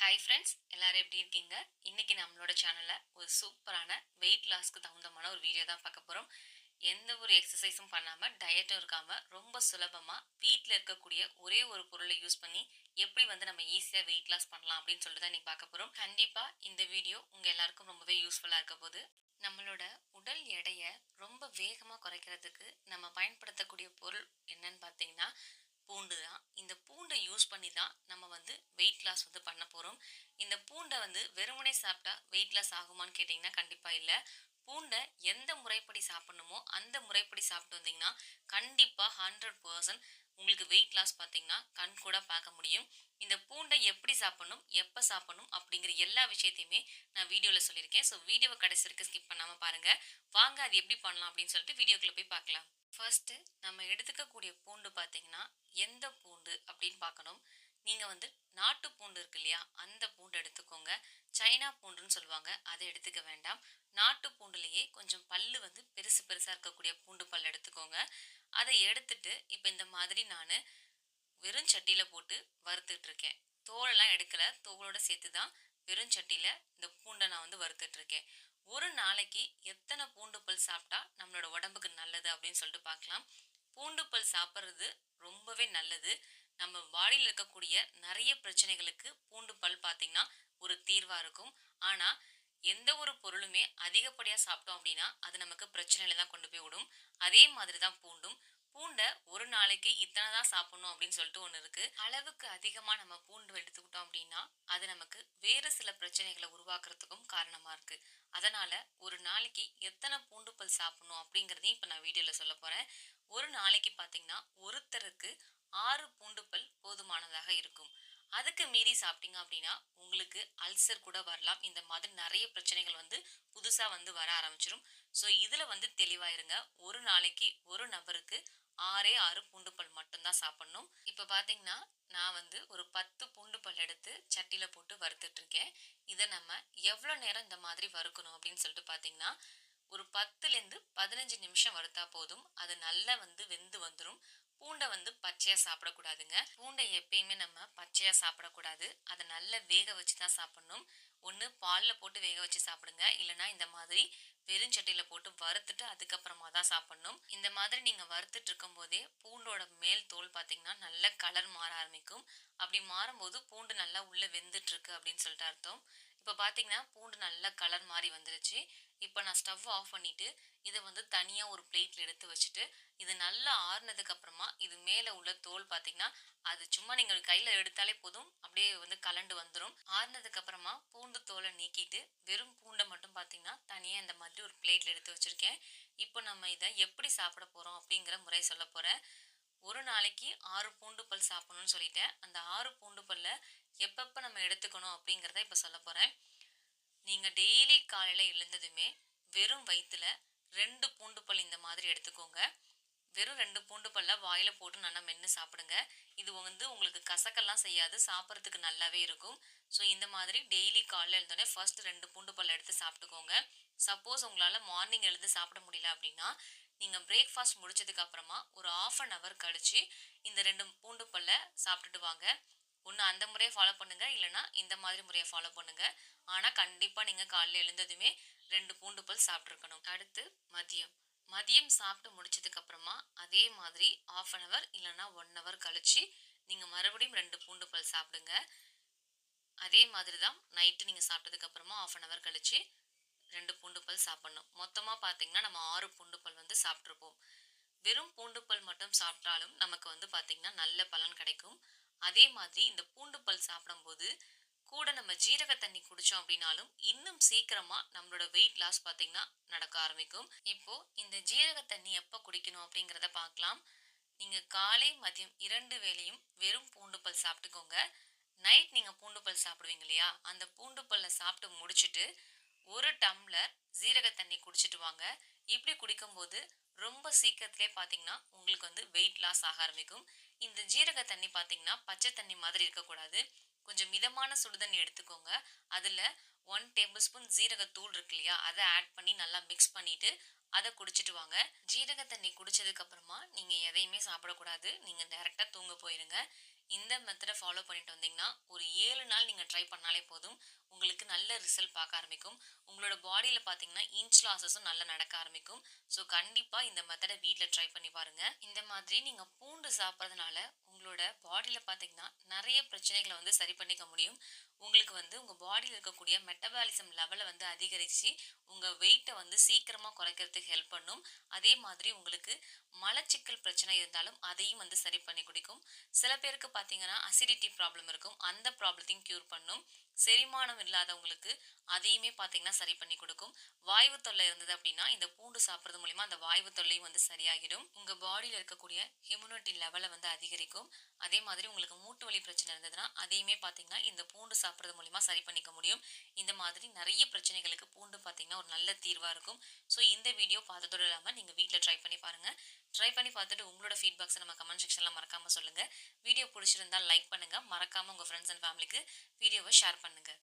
Hi friends எல்லோரும் எப்படி இருக்கீங்க? இன்னைக்கு நம்மளோட சேனலில் ஒரு சூப்பரான வெயிட் லாஸ்க்கு தகுந்தமான ஒரு வீடியோ தான் பார்க்க போகிறோம் எந்த ஒரு எக்ஸசைஸும் பண்ணாமல் டயட்டும் இருக்காமல் ரொம்ப சுலபமாக வீட்டில் இருக்கக்கூடிய ஒரே ஒரு பொருளை யூஸ் பண்ணி எப்படி வந்து நம்ம ஈஸியாக வெயிட் லாஸ் பண்ணலாம் அப்படின்னு சொல்லிட்டு தான் இன்றைக்கி பார்க்க போகிறோம் கண்டிப்பாக இந்த வீடியோ உங்கள் எல்லாருக்கும் ரொம்பவே யூஸ்ஃபுல்லாக இருக்க போகுது. நம்மளோட உடல் எடையை ரொம்ப வேகமாக குறைக்கிறதுக்கு நம்ம பயன்படுத்தக்கூடிய பொருள் என்னன்னு பார்த்தீங்கன்னா பூண்டு தான். இந்த பூண்டை யூஸ் பண்ணி தான் நம்ம வந்து வெயிட் லாஸ் வந்து பண்ண போகிறோம் இந்த பூண்டை வந்து வெறுமனே சாப்பிட்டா வெயிட் லாஸ் ஆகுமான்னு கேட்டிங்கன்னா கண்டிப்பாக இல்லை. பூண்டை எந்த முறைப்படி சாப்பிடணுமோ அந்த முறைப்படி சாப்பிட்டு வந்தீங்கன்னா கண்டிப்பாக ஹண்ட்ரட் பர்சன்ட் உங்களுக்கு வெயிட் லாஸ் பார்த்தீங்கன்னா கண் கூட பார்க்க முடியும். இந்த பூண்டை எப்படி சாப்பிடணும் எப்போ சாப்பிடணும் அப்படிங்கிற எல்லா விஷயத்தையுமே நான் வீடியோவில் சொல்லியிருக்கேன். ஸோ வீடியோவை கடைசி வரைக்கும் ஸ்கிப் பண்ணாமல் பாருங்கள் வாங்க அது எப்படி பண்ணலாம் அப்படின்னு சொல்லிட்டு வீடியோக்குள்ளே போய் பார்க்கலாம். ஃபர்ஸ்ட்டு நம்ம எடுத்துக்கக்கூடிய பூண்டு பார்த்தீங்கன்னா எந்த பூண்டு அப்படின்னு பார்க்கணும். நீங்கள் வந்து நாட்டு பூண்டு இருக்கு இல்லையா அந்த பூண்டு எடுத்துக்கோங்க. சைனா பூண்டுன்னு சொல்லுவாங்க அதை எடுத்துக்க வேண்டாம். நாட்டு பூண்டுலேயே கொஞ்சம் பல்லு வந்து பெருசு பெருசாக இருக்கக்கூடிய பூண்டு பல் எடுத்துக்கோங்க. அதை எடுத்துட்டு இப்போ இந்த மாதிரி நான் வெறும் சட்டியில் போட்டு வறுத்துட்டு இருக்கேன். தோலெல்லாம் எடுக்கல தோலோட சேர்த்து தான் வெறும் சட்டியில் இந்த பூண்டை நான் வந்து வறுத்துட்டு இருக்கேன். ஒரு நாளைக்கு எத்தனை பூண்டு பல் சாப்பிட்டா நம்மளோட உடம்புக்கு நல்லது அப்படின்னு சொல்லிட்டு பார்க்கலாம். பூண்டு பல் சாப்பிட்றது ரொம்பவே நல்லது. நம்ம பாடியில் இருக்கக்கூடிய நிறைய பிரச்சனைகளுக்கு பூண்டு பல் பார்த்திங்கன்னா ஒரு தீர்வாக இருக்கும். ஆனால் எந்த ஒரு பொருளுமே அதிகப்படியாக சாப்பிட்டோம் அப்படின்னா அது நமக்கு பிரச்சனையில தான் கொண்டு போய் விடும். அதே மாதிரி தான் பூண்டும். பூண்டை ஒரு நாளைக்கு இத்தனை தான் சாப்பிடணும் அப்படின்னு சொல்லிட்டு ஒன்று இருக்கு. அளவுக்கு அதிகமாக நம்ம பூண்டு எடுத்துக்கிட்டோம் அப்படின்னா அது நமக்கு வேறு சில பிரச்சனைகளை உருவாக்குறதுக்கும் காரணமாக இருக்கு. அதனால ஒரு நாளைக்கு எத்தனை பூண்டு பல் சாப்பிடணும் அப்படிங்கிறதையும் இப்போ நான் வீடியோவில் சொல்ல போகிறேன் ஒரு நாளைக்கு பார்த்தீங்கன்னா ஒருத்தருக்கு ஆறு பூண்டு பல் போதுமானதாக இருக்கும். அதுக்கு மீறி சாப்பிட்டீங்க அப்படின்னா உங்களுக்கு அல்சர் கூட வரலாம். இந்த மாதிரி நிறைய பிரச்சனைகள் வந்து புதுசாக வந்து வர ஆரம்பிச்சிடும் ஸோ இதில் வந்து தெளிவாயிருங்க. ஒரு நாளைக்கு ஒரு நபருக்கு ஆறே ஆறு பூண்டு பல் மட்டும்தான் சாப்பிடணும். இப்போ பார்த்தீங்கன்னா நான் வந்து ஒரு பத்து பூண்டு பல் எடுத்து சட்டியில் போட்டு வறுத்துட்ருக்கேன். இதை நம்ம எவ்வளோ நேரம் இந்த மாதிரி வறுக்கணும் அப்படின்னு சொல்லிட்டு பார்த்தீங்கன்னா ஒரு பத்துலேருந்து பதினஞ்சு நிமிஷம் வறுத்தா போதும். அது நல்லா வந்து வெந்து வந்துடும் பூண்டை வந்து பச்சையாக சாப்பிடக்கூடாதுங்க. பூண்டை எப்பயுமே நம்ம பச்சையாக சாப்பிடக்கூடாது. அதை நல்லா வேக வச்சு தான் சாப்பிடணும். ஒன்று பாலில் போட்டு வேக வச்சு சாப்பிடுங்க. இல்லைனா இந்த மாதிரி வெறும் சட்டியில் போட்டு வறுத்துட்டு அதுக்கப்புறமா தான் சாப்பிடணும். இந்த மாதிரி நீங்கள் வறுத்துட்டு இருக்கும்போதே பூண்டோட மேல் தோல் பார்த்தீங்கன்னா நல்ல கலர் மாற ஆரம்பிக்கும். அப்படி மாறும்போது பூண்டு நல்லா உள்ளே வெந்துட்டுருக்கு அப்படின்னு சொல்லிட்டு அர்த்தம். இப்போ பார்த்தீங்கன்னா பூண்டு நல்லா கலர் மாதிரி வந்துருச்சு. இப்போ நான் ஸ்டவ் ஆஃப் பண்ணிவிட்டு இதை வந்து தனியாக ஒரு பிளேட்டில் எடுத்து வச்சுட்டு இது நல்லா ஆறுனதுக்கப்புறமா இது மேலே உள்ள தோல் பார்த்தீங்கன்னா அது சும்மா நீங்கள் கையில் எடுத்தாலே போதும். அப்படியே வந்து கலண்டு வந்துடும் ஆறுனதுக்கப்புறமா பூண்டு தோலை நீக்கிட்டு வெறும் பூண்டை மட்டும் பார்த்தீங்கன்னா தனியாக இந்த மாதிரி ஒரு பிளேட்டில் எடுத்து வச்சுருக்கேன். இப்போ நம்ம இதை எப்படி சாப்பிட போகிறோம் அப்படிங்கிற முறை சொல்ல போகிறேன் ஒரு நாளைக்கு ஆறு பூண்டு பல் சாப்பிடணும்னு சொல்லிட்டேன். அந்த ஆறு பூண்டு பல்ல எப்பப்போ நம்ம எடுத்துக்கணும் அப்படிங்கிறத இப்போ சொல்ல போகிறேன் நீங்கள் டெய்லி காலையில் எழுந்ததுமே வெறும் வயிற்றில் ரெண்டு பூண்டு பல் இந்த மாதிரி எடுத்துக்கோங்க. வெறும் ரெண்டு பூண்டு பல்ல வாயில் போட்டு நல்லா மென்று சாப்பிடுங்க. இது வந்து உங்களுக்கு கசக்கெல்லாம் செய்யாது சாப்பிட்றதுக்கு நல்லாவே இருக்கும். ஸோ இந்த மாதிரி டெய்லி காலையில் எழுந்தோடனே ஃபர்ஸ்ட் ரெண்டு பூண்டு பல்ல எடுத்து சாப்பிட்டுக்கோங்க. சப்போஸ் உங்களால் மார்னிங் எழுந்து சாப்பிட முடியல அப்படின்னா நீங்கள் பிரேக்ஃபாஸ்ட் முடிச்சதுக்கு அப்புறமா ஒரு ஆஃப் அன் ஹவர் கழித்து இந்த ரெண்டு பூண்டு பல்ல சாப்பிட்டுட்டு வாங்க. ஒன்று அந்த முறையை ஃபாலோ பண்ணுங்கள் இல்லைனா இந்த மாதிரி முறையை ஃபாலோ பண்ணுங்கள் ஆனால் கண்டிப்பாக நீங்கள் காலையில் எழுந்ததுமே ரெண்டு பூண்டு பல் சாப்பிட்ருக்கணும் அடுத்து மதியம். மதியம் சாப்பிட்டு முடிச்சதுக்கப்புறமா அதே மாதிரி ஆஃப் அன் ஹவர் இல்லைனா ஒன் ஹவர் கழித்து நீங்கள் மறுபடியும் ரெண்டு பூண்டு பல் சாப்பிடுங்க. அதே மாதிரி தான் நைட்டு நீங்கள் சாப்பிட்டதுக்கப்புறமா ஆஃப் அன் ஹவர் கழித்து ரெண்டு பூண்டு பல் சாப்பிட்ணும். மொத்தமாக பார்த்தீங்கன்னா நம்ம ஆறு பூண்டு பல் வந்து சாப்பிட்ருப்போம் வெறும் பூண்டு பல் மட்டும் சாப்பிட்டாலும் நமக்கு வந்து பார்த்திங்கன்னா நல்ல பலன் கிடைக்கும். அதே மாதிரி இந்த பூண்டு பல் சாப்பிடும்போது கூட நம்ம ஜீரக தண்ணி குடித்தோம் அப்படின்னாலும் இன்னும் சீக்கிரமாக நம்மளோட வெயிட் லாஸ் பார்த்திங்கன்னா நடக்க ஆரம்பிக்கும். இப்போது இந்த ஜீரக தண்ணி எப்போ குடிக்கணும் அப்படிங்கிறத பார்க்கலாம். நீங்கள் காலை மதியம் இரண்டு வேளையும் வெறும் பூண்டு பல் சாப்பிட்டுக்கோங்க. நைட் நீங்கள் பூண்டு பல் சாப்பிடுவீங்க இல்லையா? அந்த பூண்டு பல்லை சாப்பிட்டு முடிச்சுட்டு ஒரு டம்ளர் ஜீரக தண்ணி குடிச்சிட்டு வாங்க. இப்படி குடிக்கும்போது ரொம்ப சீக்கிரத்திலே பார்த்தீங்கன்னா உங்களுக்கு வந்து வெயிட் லாஸ் ஆக ஆரம்பிக்கும். இந்த ஜீரக தண்ணி பார்த்தீங்கன்னா பச்சை தண்ணி மாதிரி இருக்கக்கூடாது. கொஞ்சம் மிதமான சுடுதண்ணி எடுத்துக்கோங்க. அதில் ஒன் டேபிள் ஸ்பூன் ஜீரகத்தூள் இருக்கு இல்லையா? அதை ஆட் பண்ணி நல்லா மிக்ஸ் பண்ணிவிட்டு அதை குடிச்சிட்டு வாங்க. ஜீரக தண்ணி குடிச்சதுக்கு அப்புறமா நீங்க எதையுமே சாப்பிடக்கூடாது. நீங்க டைரக்டா தூங்க போயிருங்க. இந்த மெத்தடை ஃபாலோ பண்ணிட்டு வந்தீங்கன்னா ஒரு ஏழு நாள் நீங்கள் ட்ரை பண்ணாலே போதும். உங்களுக்கு நல்ல ரிசல்ட் பார்க்க ஆரம்பிக்கும். உங்களோட பாடியில் பார்த்தீங்கன்னா இன்ச் லாசஸும் நல்லா நடக்க ஆரம்பிக்கும். ஸோ கண்டிப்பாக இந்த மெத்தடை வீட்டில் ட்ரை பண்ணி பாருங்கள் இந்த மாதிரி நீங்கள் பூண்டு சாப்பிட்றதுனால உங்களோட பாடியில் பார்த்தீங்கன்னா நிறைய பிரச்சனைகளை வந்து சரி பண்ணிக்க முடியும். உங்களுக்கு வந்து உங்கள் பாடியில் இருக்கக்கூடிய மெட்டபாலிசம் லெவலை வந்து அதிகரித்து உங்கள் வெயிட்டை வந்து சீக்கிரமாக குறைக்கிறதுக்கு ஹெல்ப் பண்ணும். அதே மாதிரி உங்களுக்கு மலச்சிக்கல் பிரச்சனை இருந்தாலும் அதையும் வந்து சரி பண்ணி குடிக்கும். சில பேருக்கு பார்த்தீங்கன்னா அசிடிட்டி ப்ராப்ளம் இருக்கும். அந்த ப்ராப்ளத்தையும் க்யூர் பண்ணும். செரிமானம் இல்லாதவங்களுக்கு அதையுமே பார்த்தீங்கன்னா சரி பண்ணி கொடுக்கும். வாய்வு தொல்லை இருந்தது அப்படின்னா இந்த பூண்டு சாப்பிட்றது மூலிமா அந்த வாய்வு தொல்லையும் வந்து சரியாகிடும். உங்கள் பாடியில் இருக்கக்கூடிய ஹியூமினிட்டி லெவலை வந்து அதிகரிக்கும். அதே மாதிரி உங்களுக்கு மூட்டு வலி பிரச்சனை இருந்ததுன்னா அதையுமே பார்த்தீங்கன்னா இந்த பூண்டு சாப்பிட்றது மூலிமா சரி பண்ணிக்க முடியும். இந்த மாதிரி நிறைய பிரச்சனைகளுக்கு பூண்டு பார்த்தீங்கன்னா ஒரு நல்ல தீர்வாக இருக்கும். ஸோ இந்த வீடியோ பார்த்ததோடு இல்லாமல் நீங்கள் வீட்டில் ட்ரை பண்ணி பாருங்கள் ட்ரை பண்ணி பார்த்துட்டு உங்களோட ஃபீட்பேக்ஸை நம்ம கமெண்ட் செக்ஷனில் மறக்காமல் சொல்லுங்கள் வீடியோ பிடிச்சிருந்தால் லைக் பண்ணுங்கள் மறக்காமல் உங்கள் ஃப்ரெண்ட்ஸ் அண்ட் ஃபேமிலிக்கு வீடியோவை ஷேர் பண்ணுங்கள்